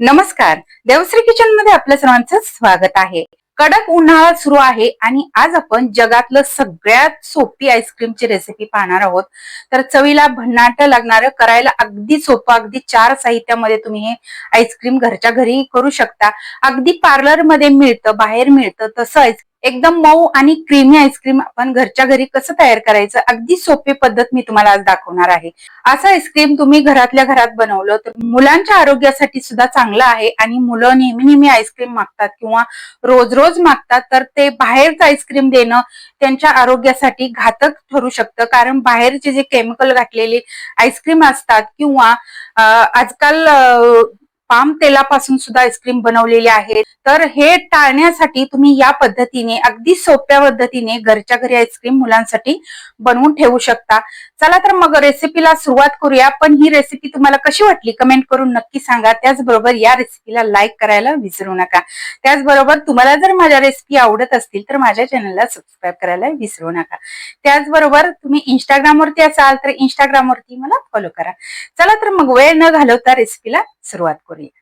नमस्कार. देवश्री किचनमध्ये आपल्या सर्वांचं स्वागत आहे. कडक उन्हाळा सुरू आहे आणि आज आपण जगातलं सगळ्यात सोपी आईस्क्रीमची रेसिपी पाहणार आहोत. तर चवीला भन्नाट लागणारं करायला अगदी सोपं अगदी चार साहित्यामध्ये तुम्ही हे आईस्क्रीम घरच्या घरी करू शकता. अगदी पार्लरमध्ये मिळतं बाहेर मिळतं तसं आईस्क्रीम एकदम मऊ आणि क्रीमी आईस्क्रीम आपण घरच्या घरी कसं तयार करायचं अगदी सोपी पद्धत मी तुम्हाला आज दाखवणार आहे. असं आईस्क्रीम तुम्ही घरातल्या घरात बनवलं तर मुलांच्या आरोग्यासाठी सुद्धा चांगलं आहे आणि मुलं नेहमी नेहमी आईस्क्रीम मागतात किंवा रोज रोज मागतात तर ते बाहेरचं आईस्क्रीम देणं त्यांच्या आरोग्यासाठी घातक ठरू शकतं. कारण बाहेरचे जे केमिकल घातलेले आईस्क्रीम असतात किंवा आजकाल पाम तेलापासून सुद्धा आईस्क्रीम बनवलेली आहे. तर हे टाळण्यासाठी तुम्ही या पद्धतीने अगदी सोप्या पद्धतीने घरच्या घरी आईस्क्रीम मुलांसाठी बनवून ठेवू शकता. चला तर मग रेसिपीला सुरुवात करूया. पण ही रेसिपी तुम्हाला कशी वाटली कमेंट करून नक्की सांगा. त्याचबरोबर या रेसिपीला लाईक करायला विसरू नका. त्याचबरोबर तुम्हाला जर माझ्या रेसिपी आवडत असतील तर माझ्या चॅनलला सबस्क्राईब करायला विसरू नका. त्याचबरोबर तुम्ही इंस्टाग्रामवरती असाल तर इंस्टाग्रामवरती मला फॉलो करा. चला तर मग वेळ न घालवता रेसिपीला सुरुवात करूया.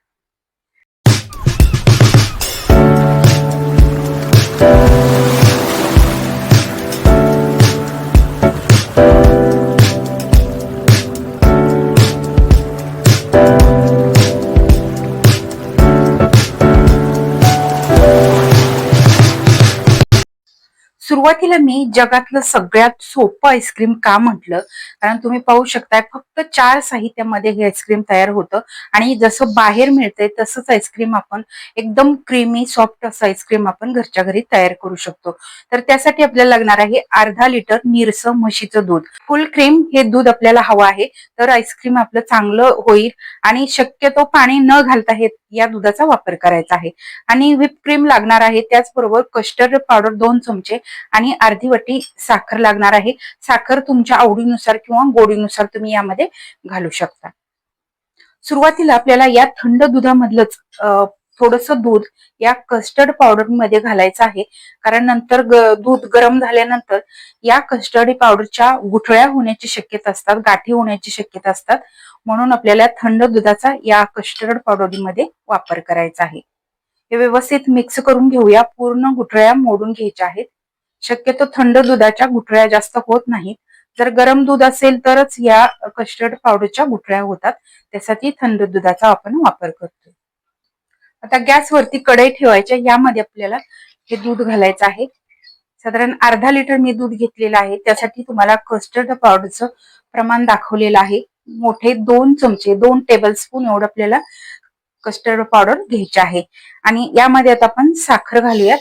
सुरुवातीला मी जगातलं सगळ्यात सोपं आईस्क्रीम का म्हटलं? कारण तुम्ही पाहू शकताय फक्त चार साहित्यामध्ये हे आईस्क्रीम तयार होतं. आणि जसं बाहेर मिळतंय तसंच आईस्क्रीम आपण एकदम क्रीमी सॉफ्ट असं आईस्क्रीम आपण घरच्या घरी तयार करू शकतो. तर त्यासाठी आपल्याला लागणार आहे अर्धा लिटर निरसं म्हशीचं दूध. फुल क्रीम हे दूध आपल्याला हवं आहे तर आईस्क्रीम आपलं चांगलं होईल. आणि शक्यतो पाणी न घालता हे या दुधाचा वापर करायचा आहे. आणि व्हिप क्रीम लागणार आहे त्याचबरोबर कस्टर्ड पावडर दोन चमचे आणि अर्धी वाटी साखर लागणार आहे. साखर तुमच्या आवडीनुसार किंवा गोडीनुसार तुम्ही यामध्ये घालू शकता. सुरुवातीला आपल्याला या थंड दुधामधलंच थोडस दूध या कस्टर्ड पावडरमध्ये घालायचं आहे. कारण नंतर दूध गरम झाल्यानंतर या कस्टर्ड पावडरच्या गुठळ्या होण्याची शक्यता असतात गाठी होण्याची शक्यता असतात. म्हणून आपल्याला थंड दुधाचा या कस्टर्ड पावडरमध्ये वापर करायचा आहे. हे व्यवस्थित मिक्स करून घेऊया. पूर्ण गुठळ्या मोडून घ्यायच्या आहेत. शक्यतो थंड दुधाच्या गुठळ्या जास्त होत नाहीत. जर गरम दूध असेल तरच या कस्टर्ड पावडरच्या गुठळ्या होतात. त्यासाठी थंड दुधाचा आपण वापर करतो आता गॅसवरती कढई ठेवायच्या यामध्ये आपल्याला हे दूध घालायचं आहे. साधारण अर्धा लिटर मी दूध घेतलेलं आहे. त्यासाठी तुम्हाला कस्टर्ड पावडरचं प्रमाण दाखवलेलं आहे. मोठे दोन चमचे दोन टेबल स्पून एवढं आपल्याला कस्टर्ड पावडर घ्यायचे आहे. आणि यामध्ये आता आपण साखर घालूयात.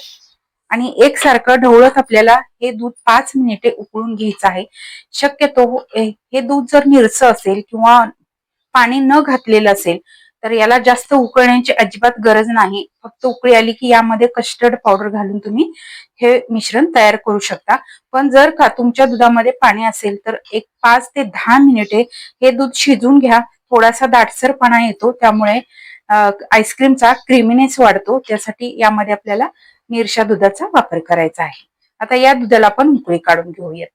आणि एकसारखं ढवळत आपल्याला हे दूध पाच मिनिटे उकळून घ्यायचं आहे. शक्यतो हे दूध जर निरसं असेल किंवा पाणी न घातलेलं असेल तर याला जास्त उकळण्याची अजिबात गरज नाही. फक्त उकळी आली की यामध्ये कस्टर्ड पावडर घालून तुम्ही हे मिश्रण तयार करू शकता. पण जर का तुमच्या दुधामध्ये पाणी असेल तर एक पाच ते दहा मिनिटे हे दूध शिजून घ्या. थोडासा दाटसरपणा येतो त्यामुळे आईस्क्रीमचा क्रिमिनेस वाढतो. त्यासाठी यामध्ये आपल्याला निरशा दुधाचा वापर करायचा आहे. आता या दुधाला आपण उकळी काढून घेऊयात.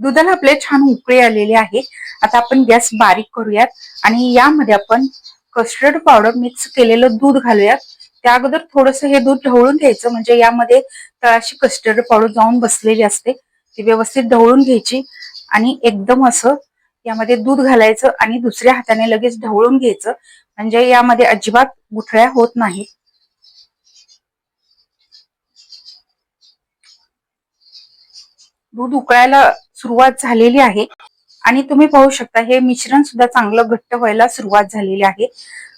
दुधाला आपले छान उकळी आलेले आहे. आता आपण गॅस बारीक करूयात आणि यामध्ये आपण कस्टर्ड पावडर मिक्स केलेलं दूध घालूयात. त्या अगोदर थोडस हे दूध ढवळून घ्यायचं म्हणजे यामध्ये तळाशी कस्टर्ड पावडर जाऊन बसलेली असते. ती व्यवस्थित ढवळून घ्यायची आणि एकदम असं यामध्ये दूध घालायचं आणि दुसऱ्या हाताने लगेच ढवळून घ्यायचं. म्हणजे यामध्ये अजिबात गुठळ्या होत नाहीत दूध उकळायला सुरुवात झालेली आहे. आणि तुम्ही पाहू शकता हे मिश्रण सुद्धा चांगलं घट्ट व्हायला सुरुवात झालेली आहे.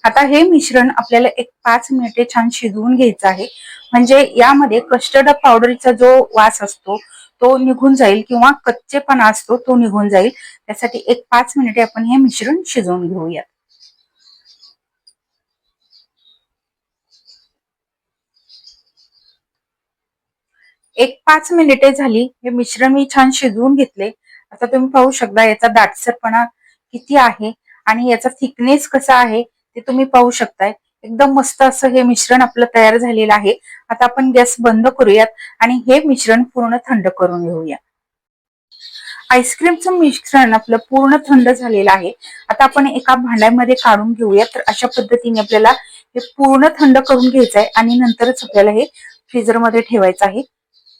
आता हे मिश्रण आपल्याला एक पाच मिनिटे छान शिजवून घ्यायचं आहे. म्हणजे यामध्ये कस्टर्ड पावडरचा जो वास असतो तो निघून जाईल किंवा कच्चेपणा असतो तो निघून जाईल. त्यासाठी एक पाच मिनिटे आपण हे मिश्रण शिजवून घेऊयात. एक पाच मिनिटे झाली. हे मिश्रण मी छान शिजवून घेतले. आता तुम्ही पाहू शकता याचा दाटसरपणा किती आहे आणि याचा थिकनेस कसा आहे ते तुम्ही पाहू शकताय. एकदम मस्त असं हे मिश्रण आपलं तयार झालेलं आहे. आता आपण गॅस बंद करूयात आणि हे मिश्रण पूर्ण थंड करून घेऊया. आईस्क्रीमचं मिश्रण आपलं पूर्ण थंड झालेलं आहे. आता आपण एका भांड्यामध्ये काढून घेऊया तर अशा पद्धतीने आपल्याला हे पूर्ण थंड करून घ्यायचं आहे आणि नंतरच आपल्याला हे फ्रीजरमध्ये ठेवायचं आहे.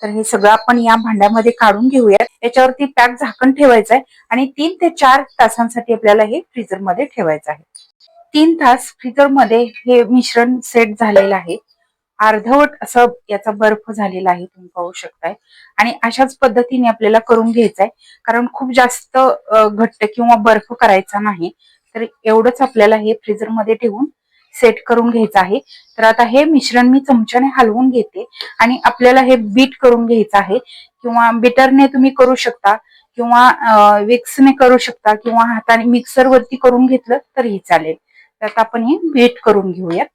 तर हे सगळं आपण या भांड्यामध्ये काढून घेऊयात. याच्यावरती पॅक झाकण ठेवायचं आहे आणि तीन ते चार तासांसाठी आपल्याला हे फ्रीजरमध्ये ठेवायचं आहे. तीन तास फ्रीजरमध्ये हे मिश्रण सेट झालेलं आहे. अर्धवट असं याचा बर्फ झालेला आहे तुम्ही पाहू शकताय. आणि अशाच पद्धतीने आपल्याला करून घ्यायचं आहे. कारण खूप जास्त घट्ट किंवा बर्फ करायचा नाही. तर एवढंच आपल्याला हे फ्रीजरमध्ये ठेवून सेट करून घ्यायचं आहे. तर आता हे मिश्रण मी चमच्याने हलवून घेते आणि आपल्याला हे बीट करून घ्यायचं आहे. किंवा बिटरने तुम्ही करू शकता किंवा विक्सने करू शकता किंवा हाताने मिक्सर वरती करून घेतलं तरीही चालेल. तर आता आपण हे बीट करून घेऊयात.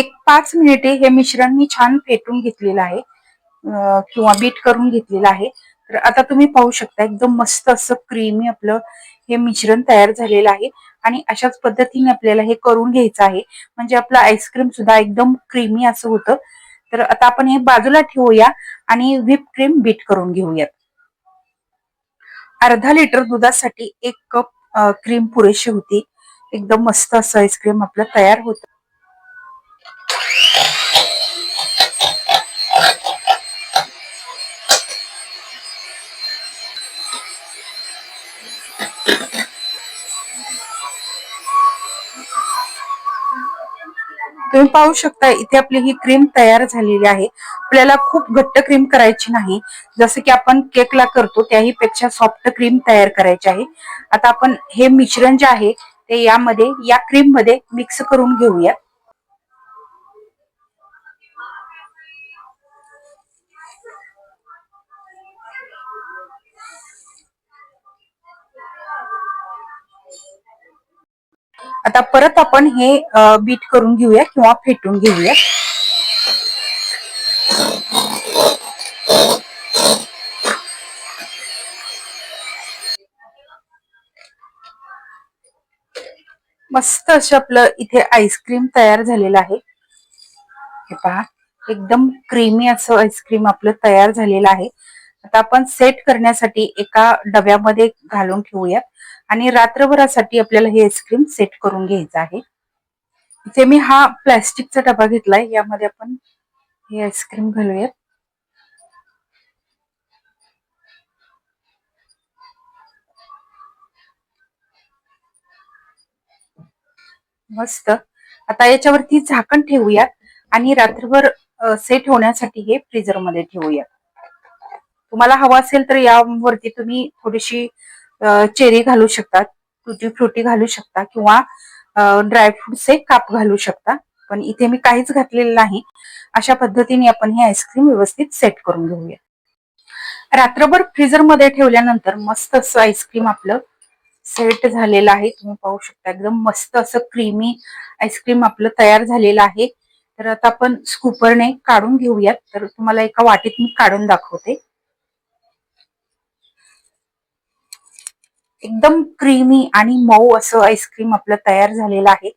एक पाच मिनिटे हे मिश्रण मी छान फेटून घेतलेलं आहे. किंवा बीट करून घेतलेलं आहे. तर आता तुम्ही पाहू शकता एकदम मस्त असं क्रीमी आपलं हे मिश्रण तयार झालेलं आहे. आणि अशाच पद्धतीने आपल्याला हे करून घ्यायचं आहे. म्हणजे आपलं आईस्क्रीम सुद्धा एकदम क्रीमी असं होतं. तर आता आपण हे बाजूला ठेवूया आणि व्हिप क्रीम बीट करून घेऊयात. अर्धा लिटर दुधासाठी एक कप क्रीम पुरेशी होती. एकदम मस्त असं आईस्क्रीम आपलं तयार होतं. तुम्ही पाहू शकता इथे आपली ही क्रीम तयार झालेली आहे. आपल्याला खूप घट्ट क्रीम करायची नाही. जसं की आपण केकला करतो त्याही पेक्षा सॉफ्ट क्रीम तयार करायची आहे. आता आपण हे मिश्रण जे आहे ते यामध्ये या क्रीममध्ये मिक्स करून घेऊयात आता परत आपण हे बीट करून घेऊया किंवा फेटून घेऊया. मस्त असं आपलं इथे आईस्क्रीम तयार झालेलं आहे. हे पहा एकदम क्रीमी असं आईस्क्रीम आपलं तयार झालेलं आहे. आता आपण सेट करण्यासाठी एका डब्यामध्ये घालून ठेवूयात. आणि रात्रभरासाठी आपल्याला हे आईस्क्रीम सेट करून घ्यायचं आहे. इथे मी हा प्लॅस्टिकचा डबा घेतलाय. यामध्ये आपण हे आईस्क्रीम घालूयात. मस्त. आता याच्यावरती झाकण ठेवूयात आणि रात्रभर सेट होण्यासाठी हे फ्रीजरमध्ये ठेवूयात. तुम्हाला हवा असेल तर यावरती तुम्ही थोडीशी चेरी घालू शकता तुटी फ्रुटी घालू शकता किंवा ड्रायफ्रुटचे काप घालू शकता. पण इथे मी काहीच घातलेलं नाही. अशा पद्धतीने आपण हे आईस्क्रीम व्यवस्थित सेट करून घेऊया. रात्रभर फ्रीजरमध्ये ठेवल्यानंतर मस्त असं आईस्क्रीम आपलं सेट झालेलं आहे. तुम्ही पाहू शकता एकदम मस्त असं क्रीमी आईस्क्रीम आपलं तयार झालेलं आहे. तर आता आपण स्कूपरने काढून घेऊयात. तर तुम्हाला एका वाटीत मी काढून दाखवते. एकदम क्रीमी आणि मऊ असं आईस्क्रीम आपलं तयार झालेलं आहे.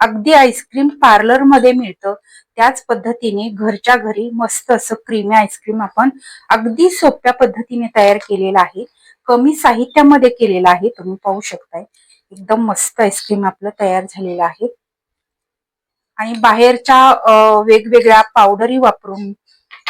अगदी आईस्क्रीम पार्लरमध्ये मिळतं. त्याच पद्धतीने घरच्या घरी मस्त असं क्रीमी आईस्क्रीम आपण अगदी सोप्या पद्धतीने तयार केलेलं आहे. कमी साहित्यामध्ये केलेलं आहे. तुम्ही पाहू शकताय. एकदम मस्त आईस्क्रीम आपलं तयार झालेलं आहे. आणि बाहेरच्या वेगवेगळ्या पावडरी वापरून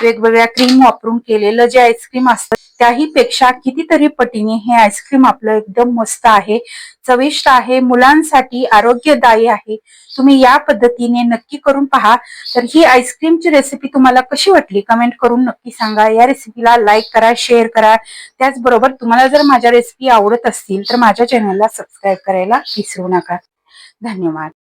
वेगवेगळ्या क्रीम वापरून केलेलं जे आईस्क्रीम असतं त्याही पेक्षा कितीतरी पटीने हे आईस्क्रीम आपलं एकदम मस्त आहे चविष्ट आहे मुलांसाठी आरोग्यदायी आहे. तुम्ही या पद्धतीने नक्की करून पहा. तर ही आईस्क्रीमची रेसिपी तुम्हाला कशी वाटली? कमेंट करून नक्की सांगा. या रेसिपीला लाईक करा शेअर करा. त्याचबरोबर तुम्हाला जर माझ्या रेसिपी आवडत असतील तर माझ्या चॅनलला सबस्क्राईब करायला विसरू नका. धन्यवाद.